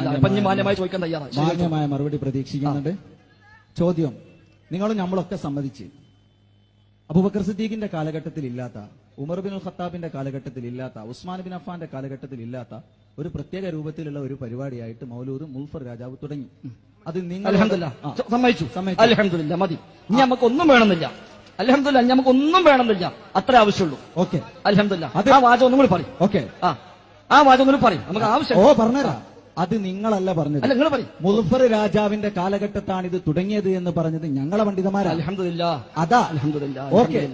മാന്യമായി ചോദിക്കാൻ തയ്യാറാണ് ശരി. മാന്യമായ മറുപടി പ്രതീക്ഷിക്കുന്നുണ്ട്. ചോദ്യം നിങ്ങളും നമ്മളൊക്കെ സമ്മതിച്ച്. അബുബക്കർ സിദ്ദീഖിന്റെ കാലഘട്ടത്തിൽ ഇല്ലാത്ത ഉമർ ബിൻ ഖത്താബിന്റെ കാലഘട്ടത്തിൽ ഇല്ലാത്ത ഉസ്മാൻ ബിൻ അഫാന്റെ കാലഘട്ടത്തിൽ ഇല്ലാത്ത ഒരു പ്രത്യേക രൂപത്തിലുള്ള ഒരു പരിപാടിയായിട്ട് മൗലൂദ് മുൽഫർ രാജാവ് തുടങ്ങി. അത് നിങ്ങൾ സമ്മതിച്ചു. അലഹമില്ല മതി. ഇനി നമുക്ക് ഒന്നും വേണമെന്നില്ല. അലഹമില്ല നമുക്ക് ഒന്നും വേണമെന്നില്ല. അത്ര ആവശ്യമുള്ളൂ. ഓക്കെ. അലഹമില്ല ആ വാചകം ഒന്നും കൂടി പറയും. ഓക്കെ. ആ ആ വാചകം ഒന്നും കൂടി പറയും. നമുക്ക് ആവശ്യം ഓ പറഞ്ഞുതരാ. അത് നിങ്ങളല്ല പറഞ്ഞത്. അല്ല നിങ്ങൾ പറയും. മുസഫർ രാജാവിന്റെ കാലഘട്ടത്താണ് ഇത് തുടങ്ങിയത് എന്ന് പറഞ്ഞത് ഞങ്ങളെ പണ്ഡിതന്മാരാ. അലഹമില്ല അതാ. അൽഹംദുലില്ലാ, ഓക്കെ.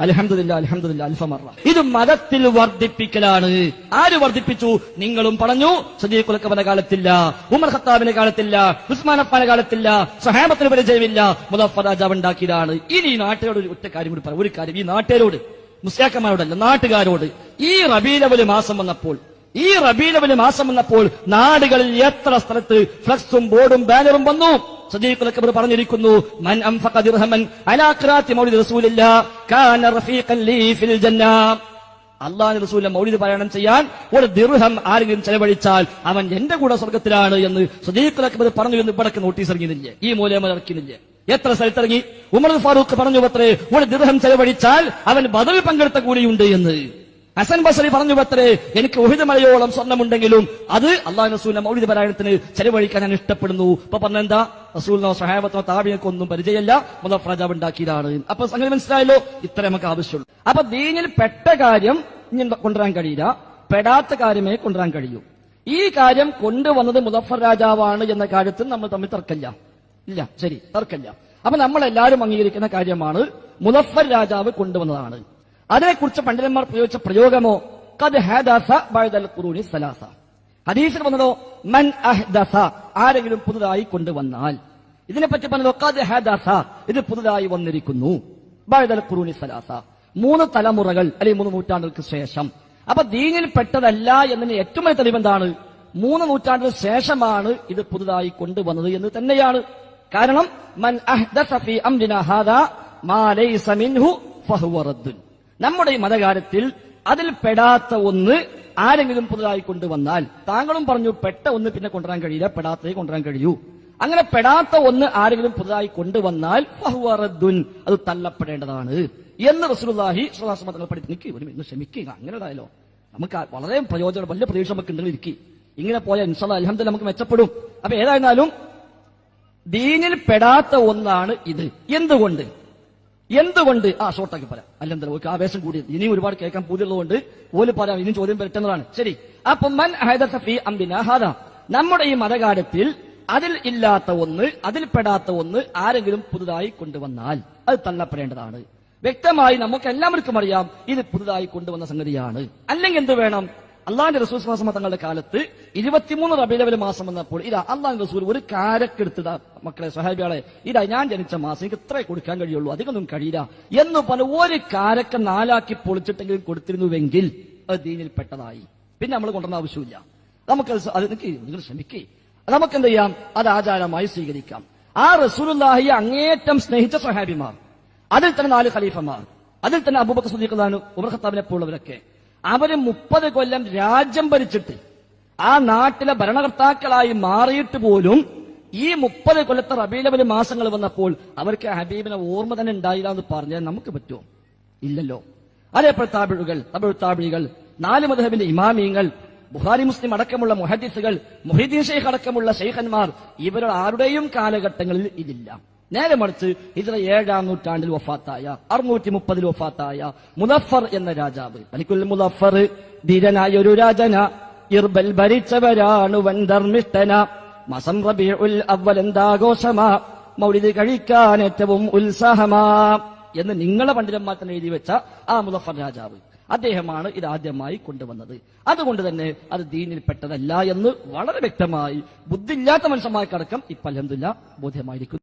അൽഹംദുലില്ലാ, അൽഫമറ. ഇത് മതത്തിൽ വർദ്ധിപ്പിക്കലാണ്. ആര് വർദ്ധിപ്പിച്ചു? നിങ്ങളും പറഞ്ഞു. സദീഖുലക്കവന്റെ കാലത്തില്ല. ഉമർ ഖത്താബിന്റെ കാലത്തില്ല. ഉസ്മാൻ അഫ്മാന കാലത്തില്ല. സഹാബത്തിന് പരിചയമില്ല. മുദഫർ രാജാവ് ഉണ്ടാക്കിയതാണ്. ഇനി ഈ നാട്ടുകാരോട് ഒരു ഒറ്റ കാര്യം കൂടി പറയാം. ഒരു കാര്യം. ഈ നാട്ടുകാരോട് മുസ്ലിയാക്കന്മാരോടല്ല നാട്ടുകാരോട്. ഈ റബീലവൽ മാസം വന്നപ്പോൾ ഈ റബീലവൽ മാസം വന്നപ്പോൾ നാടുകളിൽ എത്ര സ്ഥലത്ത് ഫ്ലക്സും ബോർഡും ബാനറും വന്നു? പറഞ്ഞിരിക്കുന്നു മൻ ദിർഹമൻ അലാ മൗലിദ് കാന റഫീഖൻ ഫിൽ ജന്ന. അള്ളാഹു റസൂലിന്റെ മൗലിദ് പാരായണം ചെയ്യാൻ ഒരു ദിർഹം ആരെങ്കിലും ചെലവഴിച്ചാൽ അവൻ എന്റെ കൂടെ സ്വർഗത്തിലാണ് എന്ന് സദീഖുൽ പറഞ്ഞു എന്ന് ഇവിടക്ക് നോട്ടീസ് ഇറങ്ങിയില്ലേ? ഈ മൂലയമ ഇറക്കിയില്ലേ? എത്ര സ്ഥലത്തിറങ്ങി ഉമർ ഫാറൂഖ് പറഞ്ഞു അത്രേ ഒരു ദിർഹം ചെലവഴിച്ചാൽ അവൻ ബദൽ പങ്കെടുത്ത കൂടിയുണ്ട് എന്ന്. ഹസൻ ബസറി പറഞ്ഞു പത്രേ എനിക്ക് ഒഹിത മലയോളം സ്വർണമുണ്ടെങ്കിലും അത് അള്ളാഹു റസൂലിന്റെ മൗലിക പരായണത്തിന് ചെലവഴിക്കാൻ ഞാൻ ഇഷ്ടപ്പെടുന്നു. ഇപ്പൊ പറഞ്ഞെന്താ റസൂലിനോ സഹാബത്തോ താപിയൊക്കെ ഒന്നും പരിചയമല്ല രാജാവ് ഉണ്ടാക്കിയതാണ്. അപ്പൊ അങ്ങനെ മനസ്സിലായല്ലോ? ഇത്ര നമുക്ക് ആവശ്യമുള്ളൂ. അപ്പൊ ദീനിൽ പെട്ട കാര്യം ഇനി കൊണ്ടുവരാൻ കഴിയില്ല. പെടാത്ത കാര്യമേ കൊണ്ടുവരാൻ കഴിയൂ. ഈ കാര്യം കൊണ്ടുവന്നത് മുതഫർ രാജാവാണ് എന്ന കാര്യത്തിൽ നമ്മൾ തമ്മിൽ തർക്കമില്ല. ഇല്ല ശരി തർക്കമില്ല. അപ്പൊ നമ്മൾ എല്ലാവരും അംഗീകരിക്കുന്ന കാര്യമാണ് മുതഫർ രാജാവ് കൊണ്ടുവന്നതാണ്. അതിനെക്കുറിച്ച് പണ്ഡിതന്മാർ പ്രയോഗിച്ച പ്രയോഗമോ? കത് ഹദസ ബൈദൽ ഖുറൂനി സലാസ. ഹദീസിൽ വന്നതോ മൻ അഹ്ദസ ആരെങ്കിലും പുതുതായി കൊണ്ടുവന്നാൽ. ഇതിനെപ്പറ്റി പറഞ്ഞതോ കത് ഹദസ ഇത് പുതുതായി വന്നിരിക്കുന്നു. ബൈദൽ ഖുറൂനി സലാസ. മൂന്ന് തലമുറകൾ അല്ലെങ്കിൽ മൂന്ന് നൂറ്റാണ്ടുകൾക്ക് ശേഷം. അപ്പൊ ദീനിൽ പെട്ടതല്ല എന്നതിന് ഏറ്റവും വലിയ തെളിവെന്താണ്? മൂന്ന് നൂറ്റാണ്ടിന് ശേഷമാണ് ഇത് പുതുതായി കൊണ്ടുവന്നത് എന്ന് തന്നെയാണ്. കാരണം മൻ അഹ്ദസ ഫീ അംരിന ഹാദാ മാ ലൈസ മിൻഹു ഫഹുവ റദ്ദുൻ. നമ്മുടെ ഈ മതകാര്യത്തിൽ അതിൽ പെടാത്ത ഒന്ന് ആരെങ്കിലും പുതുതായി കൊണ്ടുവന്നാൽ താങ്കളും പറഞ്ഞു പെട്ട ഒന്ന് പിന്നെ കൊണ്ടുവരാൻ കഴിയില്ല പെടാത്തേ കൊണ്ടുവരാൻ കഴിയൂ. അങ്ങനെ പെടാത്ത ഒന്ന് ആരെങ്കിലും പുതുതായി കൊണ്ടുവന്നാൽ ഫഹുവ റദ്ദുൻ അത് തള്ളപ്പെടേണ്ടതാണ്. എന്ന് റസൂലുള്ളാഹി സ്വല്ലല്ലാഹു ശ്രമിക്കുക പഠിച്ചു നിൽക്കുക ഒരു നമുക്ക് വളരെ പ്രയോജനം വലിയ പ്രതീക്ഷ നമുക്ക് ഉണ്ടെങ്കിൽ ഇരിക്കും. ഇങ്ങനെ പോയ ഇൻഷാല്ല അലഹമ്മദ് നമുക്ക് മെച്ചപ്പെടും. അപ്പൊ ഏതായിരുന്നാലും ദീനിൽ പെടാത്ത ഒന്നാണ് ഇത്. എന്തുകൊണ്ട്? എന്തുകൊണ്ട്? ആ ഷോർട്ടാക്കി പറയാം. അല്ലെന്തല്ല ഓക്കെ ആവേശം കൂടി ഇനിയും ഒരുപാട് കേൾക്കാൻ പൂതിയുള്ളതുകൊണ്ട് ഓൽ പറയാം ഇനിയും ചോദ്യം പറ്റുന്നതാണ് ശരി. അപ്പൊ മൻ ഹൈദസ ഫീ അംരിനാ ഹാദാ. നമ്മുടെ ഈ മതകാര്യത്തിൽ അതിൽ ഇല്ലാത്ത ഒന്ന് അതിൽ പെടാത്ത ഒന്ന് ആരെങ്കിലും പുതുതായി കൊണ്ടുവന്നാൽ അത് തള്ളപ്പെടേണ്ടതാണ്. വ്യക്തമായി നമുക്ക് എല്ലാവർക്കും അറിയാം ഇത് പുതുതായി കൊണ്ടുവന്ന സംഗതിയാണ്. അല്ലെങ്കിൽ എന്ത് വേണം? അള്ളാന്റെ റസൂൽ വസല്ലം തങ്ങളുടെ കാലത്ത് ഇരുപത്തിമൂന്ന് റബിലവൽ മാസം വന്നപ്പോൾ ഇതാ അള്ളാഹ് റസൂൽ ഒരു കാരക്കെടുത്തിട മക്കളെ സഹാബികളെ ഇതാ ഞാൻ ജനിച്ച മാസം എനിക്ക് ഇത്രേ കൊടുക്കാൻ കഴിയുള്ളൂ അധികമൊന്നും കഴിയില്ല എന്ന് പറഞ്ഞ ഒരു കാരക്ക നാലാക്കി പൊളിച്ചിട്ടെങ്കിലും കൊടുത്തിരുന്നുവെങ്കിൽ അത് ദീനിൽ പെട്ടതായി. പിന്നെ നമ്മൾ കൊണ്ടുവന്ന ആവശ്യമില്ല. നമുക്ക് അത് നിങ്ങൾ ശ്രമിക്കേ. നമുക്ക് എന്ത് ചെയ്യാം? അത് ആചാരമായി സ്വീകരിക്കാം. ആ റസൂലുല്ലാഹിയെ അങ്ങേറ്റം സ്നേഹിച്ച സഹാബിമാർ അതിൽ തന്നെ നാല് ഖലീഫമാർ അതിൽ തന്നെ അബൂബക്കർ സുദീഖ് ഉമർ ഖത്താബിനെ പോലുള്ളവരൊക്കെ. അവർ മുപ്പത് കൊല്ലം രാജ്യം ഭരിച്ചിട്ട് ആ നാട്ടിലെ ഭരണകർത്താക്കളായി മാറിയിട്ട് പോലും ഈ മുപ്പത് കൊല്ലത്തെ റബീലവൽ മാസങ്ങൾ വന്നപ്പോൾ അവർക്ക് ഹബീബിനെ ഓർമ്മ തന്നെ ഉണ്ടായില്ല എന്ന് പറഞ്ഞാൽ നമുക്ക് പറ്റുമോ? ഇല്ലല്ലോ. അതേപോലെ താപിഴുകൾ തമിഴ് താപിഴികൾ നാല് മധബിന്റെ ഇമാമിയങ്ങൾ ബുഹാരി മുസ്ലിം അടക്കമുള്ള മുഹദീസുകൾ മുഹിദ്ദീൻ ഷെയ്ഖ് അടക്കമുള്ള ഷെയ്ഖന്മാർ ഇവരുടെ ആരുടെയും കാലഘട്ടങ്ങളിൽ ഇതില്ല. നേരെ മറിച്ച് ഹിജറ ഏഴാം നൂറ്റാണ്ടിൽ വഫാത്തായ അറുന്നൂറ്റി മുപ്പതിൽ വഫാത്തായ മുദഫർ എന്ന രാജാവ്. അലിക്കുൽ മുദഫർ ധീരനായ ഒരു രാജന. ഇർബൽ ഭരിച്ചവരാണ് വൻധർമ്മിഷ്ടന മസം റബീഉൽ അവൽ എന്താഘോഷമാ. മൗലിദ് കഴിക്കാൻ ഏറ്റവും ഉത്സാഹമാ. എന്ന് നിങ്ങളെ പണ്ഡിതന്മാർ തന്നെ എഴുതി വെച്ച ആ മുദഫർ രാജാവ് അദ്ദേഹമാണ് ഇത് ആദ്യമായി കൊണ്ടുവന്നത്. അതുകൊണ്ട് തന്നെ അത് ദീനിൽ പെട്ടതല്ല എന്ന് വളരെ വ്യക്തമായി ബുദ്ധില്ലാത്ത മനുഷ്യന്മാർക്കടക്കം ഇപ്പൊ അലഹമില്ല ബോധ്യമായിരിക്കുന്നു.